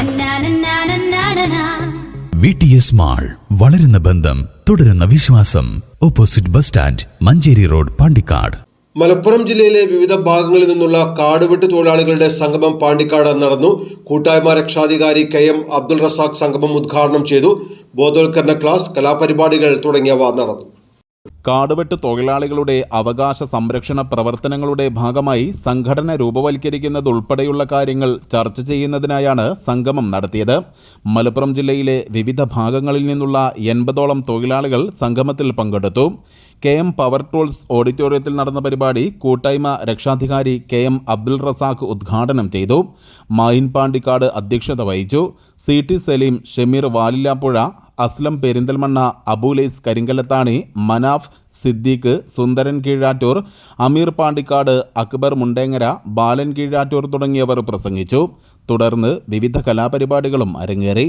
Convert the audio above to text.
തന്നാനന്നാനന്നാനനാ. V T S mall വളരുന്ന ബന്ധം തുടരുന്ന വിശ്വാസം. Opposite bus stand Manjeri road Pandikkad. Malappuram ജില്ലയിലെ വിവിധ ഭാഗങ്ങളിൽ നിന്നുള്ള കാടുവെട്ട് തൊഴിലാളികളുടെ സംഗമം പാണ്ടിക്കാട് നടന്നു. കൂട്ടായ്മ രക്ഷാധികാരി കെ എം അബ്ദുൾ റസാഖ് സംഗമം ഉദ്ഘാടനം ചെയ്തു. ബോധവൽക്കരണ ക്ലാസ് കലാപരിപാടികൾ തുടങ്ങിയവ നടന്നു. കാടുവെട്ട് തൊഴിലാളികളുടെ അവകാശ സംരക്ഷണ പ്രവർത്തനങ്ങളുടെ ഭാഗമായി സംഘടന രൂപവൽക്കരിക്കുന്നതുൾപ്പെടെയുള്ള കാര്യങ്ങൾ ചർച്ച ചെയ്യുന്നതിനായാണ് സംഗമം നടത്തിയത്. മലപ്പുറം ജില്ലയിലെ വിവിധ ഭാഗങ്ങളിൽ നിന്നുള്ള എൺപതോളം തൊഴിലാളികൾ സംഗമത്തിൽ പങ്കെടുത്തു. കെ എം പവർ ടൂൾസ് ഓഡിറ്റോറിയത്തിൽ നടന്ന പരിപാടി കൂട്ടായ്മ രക്ഷാധികാരി കെ എം അബ്ദുൾ റസാഖ് ഉദ്ഘാടനം ചെയ്തു. മായിൻ പാണ്ടിക്കാട് അധ്യക്ഷത വഹിച്ചു. സി ടി സലീം ഷമീർ വാലില്ലാപ്പുഴ അസ്ലം പെരിന്തൽമണ്ണ അബുലൈസ് കരിങ്കലത്താണി മനാഫ് സിദ്ദീഖ് സുന്ദരൻ കീഴാറ്റൂർ അമീർ പാണ്ടിക്കാട് അക്ബർ മുണ്ടേങ്ങര ബാലൻ കീഴാറ്റൂർ തുടങ്ങിയവർ പ്രസംഗിച്ചു. തുടർന്ന് വിവിധ കലാപരിപാടികളും അരങ്ങേറി.